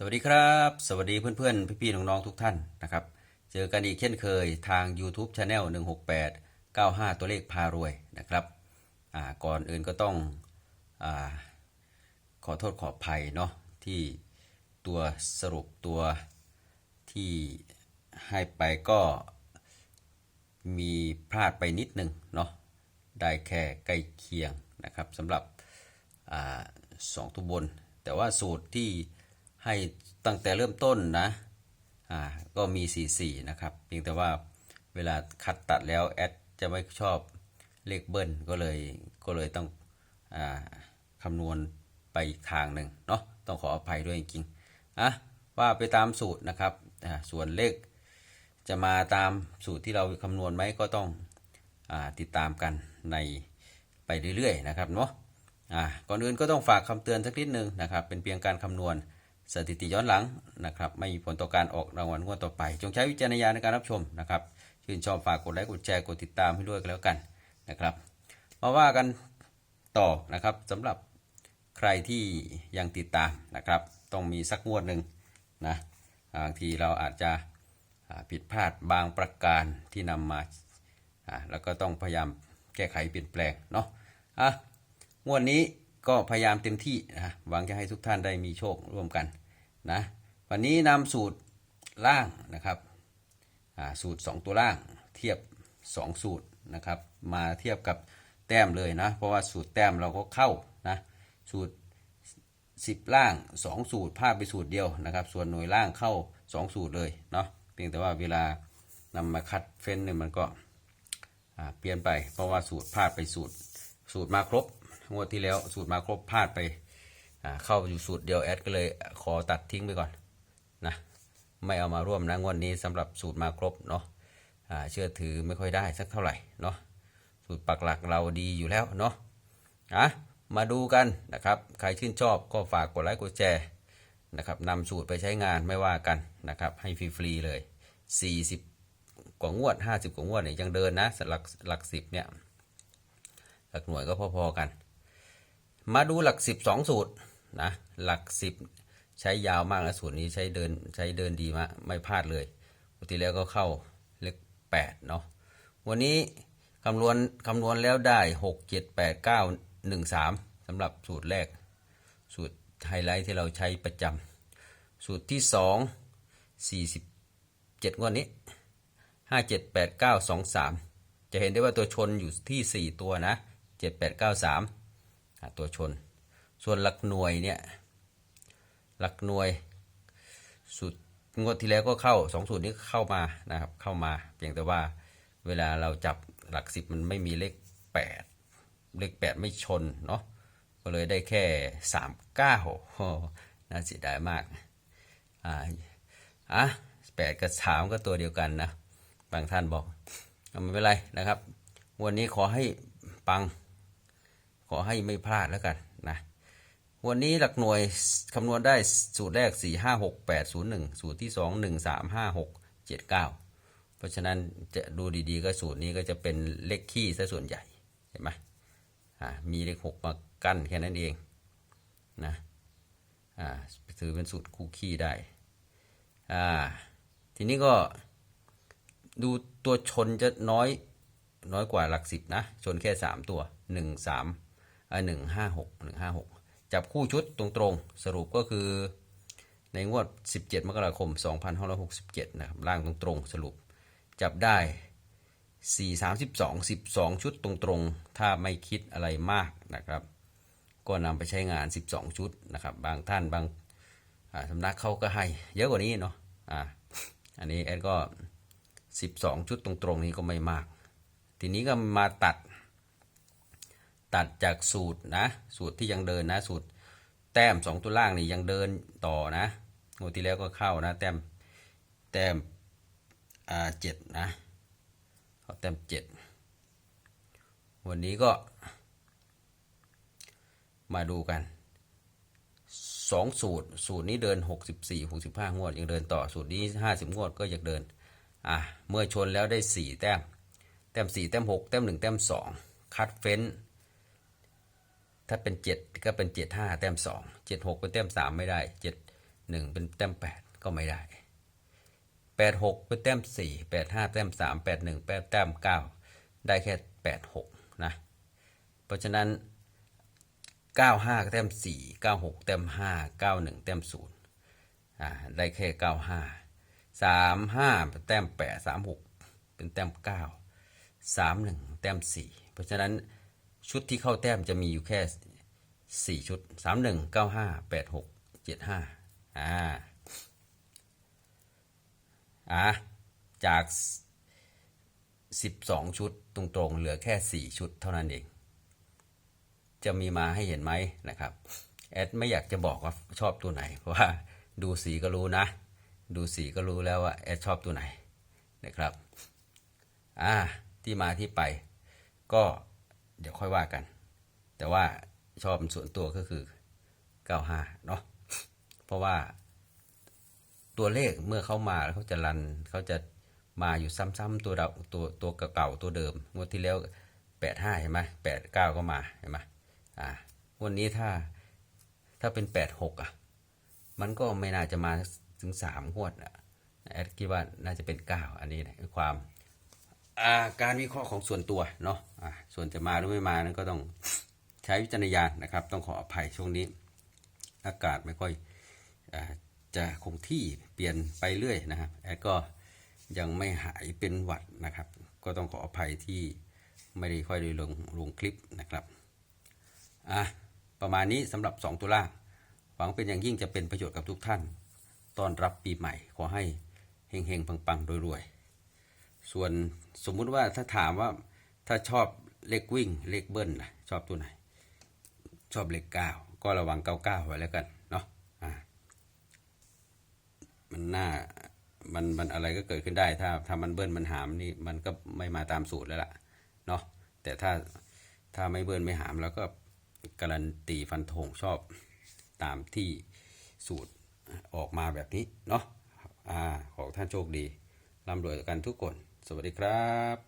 สวัสดีครับ สวัสดีเพื่อนๆ พี่ๆ น้องๆ ทุกท่านนะครับ เจอกันอีกเช่นเคยทาง YouTube Channel 168 95 ตัวเลขพารวยนะครับก่อนอื่นก็ต้องอขอโทษขออภัยเนาะที่ตัวสรุปตัวที่ให้ไปก็มีพลาดไปนิดนึงเนาะได้แค่ใกล้เคียงนะครับสำหรับอสองตัวบน แต่ว่าสูตรที่ ให้ตั้งแต่เริ่มต้นนะอ่าก็มี 44 นะครับเพียงแต่ว่าเวลาคัดตัดแล้วแอดจะไม่ชอบเลขเบิ้ลก็เลยก็เลยต้องอ่าคำนวณไปอีกทางหนึ่งเนาะต้องขออภัยด้วยจริงๆอะว่าไปตามสูตรนะครับอ่าส่วนเลขจะมาตามสูตรที่เราคำนวณไหมก็ต้องอาติดตามกันในไปเรื่อยๆนะครับเนาะอ่าก่อนอื่นก็ต้องฝากคำเตือนสักนิดนึงนะครับ เป็นเพียงการคำนวณ สถิติย้อนหลังนะครับไม่มีผลต่อการออกรางวัลงวดต่อไป จงใช้วิจารณญาณในการรับชมนะครับชื่นชอบฝากกดไลค์กดแชร์กดติดตามให้ด้วยกันแล้วกันนะครับ มาว่ากันต่อนะครับสำหรับใครที่ยังติดตามนะครับ ต้องมีสักงวดหนึ่งนะบางทีเราอาจจะผิดพลาดบางประการที่นำมาอ่าแล้วก็ต้องพยายามแก้ไขเปลี่ยนแปลงเนาะอะงวดนี้ ก็พยายามเต็มที่นะหวังจะให้ทุกท่านได้มีโชคร่วมกันนะวันนี้นำสูตรล่างนะครับสูตร 2 ตัวล่างเทียบ 2 สูตรนะครับมาเทียบกับแต้มเลยนะเพราะว่าสูตรแต้มเราก็เข้านะสูตร 10 ล่าง 2 สูตรพาดไปสูตรเดียวนะครับ ส่วนหน่วยล่างเข้า 2 สูตรเลยเนาะเพียงแต่ว่าเวลานำมาคัดเฟ้นเนี่ยมันก็เปลี่ยนไปเพราะว่าสูตรพลาดไปสูตรสูตรมาครบ งวดที่แล้วสูตรมาครบพลาดไปเข้าอยู่สูตรเดียวแอดก็เลยขอตัดทิ้งไปก่อนนะไม่เอามาร่วมนะงวดนี้สำหรับสูตรมาครบเนาะเชื่อถือไม่ค่อยได้สักเท่าไหร่เนาะสูตรปักหลักเราดีอยู่แล้วเนาะอะมาดูกันนะครับใครชื่นชอบก็ฝากกดไลค์กดแชร์นะครับนำสูตรไปใช้งานไม่ว่ากันนะครับให้ฟรีๆเลย 40 กว่างวด 50 กว่างวดเนี่ยยังเดินนะหลักหลักสิบเนี่ยหลักหน่วยก็พอๆกัน มาดูหลักสิบสองสูตรนะหลักสิบใช้ยาวมากนะสูตรนี้ใช้เดินใช้เดินดีมากไม่พลาดเลยปกติแล้วก็เข้าเลขแปดเนาะวันนี้คำนวณคำนวณแล้วได้หกเจ็ดแปดเก้าหนึ่งสามสำหรับสูตรแรก สูตรไฮไลท์ที่เราใช้ประจำสูตรที่สองสี่สิบเจ็ดงวดนี้ห้าเจ็ดแปดเก้าสองสามจะเห็นได้ว่าตัวชนอยู่ที่สี่ตัวนะเจ็ดแปดเก้าสาม ตัวชน ส่วนหลักหน่วยเนี่ยหลักหน่วยสูตรงวดที่แล้วก็เข้าสองสูตรนี้เข้ามานะครับเข้ามา เพียงแต่ว่าเวลาเราจับหลักสิบมันไม่มีเลขแปดเลขแปดไม่ชนเนาะก็เลยได้แค่สามเก้าน่าเสียดายมากอ่าอะแปดกับสามก็ตัวเดียวกันนะบางท่านบอกเอาไม่เป็นไรนะครับ วันนี้ขอให้ปัง ขอให้ไม่พลาดแล้วกันนะวันนี้หลักหน่วยคำนวณได้สูตรแรก 4 5 6 8 0 1 สูตรที่ 2 1 3 5 6 7 9 เพราะฉะนั้นจะดูดีๆ ก็สูตรนี้ก็จะเป็นเลขขี้ซะส่วนใหญ่เห็นไหมอ่ามีเลข 6 มากั้นแค่นั้นเองนะอ่าถือเป็นสูตรคู่ขี้ได้อ่าทีนี้ก็ดูตัวชนจะน้อยน้อยกว่าหลักสิบนะ ชนแค่สามตัวหนึ่งสาม หนึ่งห้าหกหนึ่งห้าหกจับคู่ชุดตรงๆ สรุปก็คือ ในงวด 17 มกราคม 2567 นะครับล่างตรงๆ สรุปจับได้ 4 32 12 ชุดตรงๆ ถ้าไม่คิดอะไรมากนะครับ ก็นำไปใช้งาน 12 ชุดนะครับ บางท่านบางาสำนักเขาก็ให้ เยอะกว่านี้เนาะอ่าอันนี้แอดก็ 12 ชุดตรงๆ นี้ก็ไม่มาก ทีนี้ก็มาตัด ตัดจากสูตรนะ สูตรที่ยังเดินนะ สูตรแต้ม2ตัวล่างนี่ยังเดินต่อนะงวดที่แล้วก็เข้านะ แต้มแต้มอ่าเจ็ดนะเขาแต้มเจ็ดวันนี้ก็ มาดูกันสองสูตร สูตรนี้เดิน 64 65 งวด ยังเดินต่อสูตรนี้ 50 งวดก็ยังเดิน อะ เมื่อชนแล้วได้สี่แต้ม แต้มสี่แต้มหกแต้มหนึ่งแต้มสองคัดเฟ้น ถ้าเป็นเจ็ดก็เป็นเจ็ดห้าแต้มสองเจ็ดหกเป็นแต้มสามไม่ได้เจ็ดหนึ่งเป็นแต้มแปดก็ไม่ได้แปดหกเป็นแต้มสี่แปดห้าแต้มสามแปดหนึ่งแปดแต้มเก้าได้แค่แปดหกนะ เพราะฉะนั้นเก้าห้าแต้มสี่เก้าหกแต้มห้าเก้าหนึ่งแต้มศูนย์อ่า ได้แค่เก้าห้าสามห้าเป็นแต้มแปดสามหกเป็นแต้มเก้าสามหนึ่งแต้มสี่เพราะฉะนั้น ชุดที่เข้าแต้มจะมีอยู่แค่สี่ชุดสามหนึ่งเก้าห้าแปดหกเจ็ดห้าอ่าอะจากสิบสองชุดตรงๆ เหลือแค่สี่ชุดเท่านั้นเอง จะมีมาให้เห็นไหมนะครับ แอดไม่อยากจะบอกว่าชอบตัวไหน เพราะว่าดูสีก็รู้นะ ดูสีก็รู้แล้วว่าแอดชอบตัวไหนนะครับ อ่า ที่มาที่ไปก็ เดี๋ยวค่อยว่ากัน แต่ว่าชอบส่วนตัวก็คือ 95 เนาะเพราะว่า ตัวเลขเมื่อเข้ามาแล้วเขาจะรันเขาจะมาอยู่ซ้ำๆตัวเราตัวตัวเก่าตัวเดิมงวดที่แล้ว 85 เห็นไหม89 ก็มาเห็นไหมอ่าวันนี้ถ้าถ้าเป็น 86 อะ มันก็ไม่น่าจะมาถึง3งวดอะแอดคิดว่าน่าจะเป็น 9 อันนี้นะความ การวิเคราะห์ของส่วนตัวเนาะอ่าส่วนจะมาหรือไม่มานั้นก็ต้องใช้วิจารณญาณนะครับ ต้องขออภัยช่วงนี้ อากาศไม่ค่อยอจะคงที่เปลี่ยนไปเรื่อยนะครับแอดก็ยังไม่หายเป็นหวัดนะครับ ก็ต้องขออภัยที่ไม่ได้ค่อยได้ลงลงคลิปนะครับอะประมาณนี้สำหรับ 2 ตัวล่างหวังเป็นอย่างยิ่งจะเป็นประโยชน์กับทุกท่าน ต้อนรับปีใหม่ขอให้เฮงๆ ปังๆรวยๆ ส่วนสมมุติว่าถ้าถามว่าถ้าชอบเลขวิ่งเลขเบิ้ลนะชอบตัวไหน ชอบเลขเก้าก็ระวังเก้าเก้าไว้แล้วกันเนาะอ่ามันน่ามันมันอะไรก็เกิดขึ้นได้ ถ้าถ้ามันเบิ้ลมันหามนี่มันก็ไม่มาตามสูตรแล้วล่ะเนาะแต่ถ้าถ้าไม่เบิ้ลไม่หามแล้วก็การันตีฟันธงชอบตามที่สูตรออกมาแบบนี้เนาะอ่าขอท่านโชคดีร่ำรวยกันทุกคน สวัสดีครับ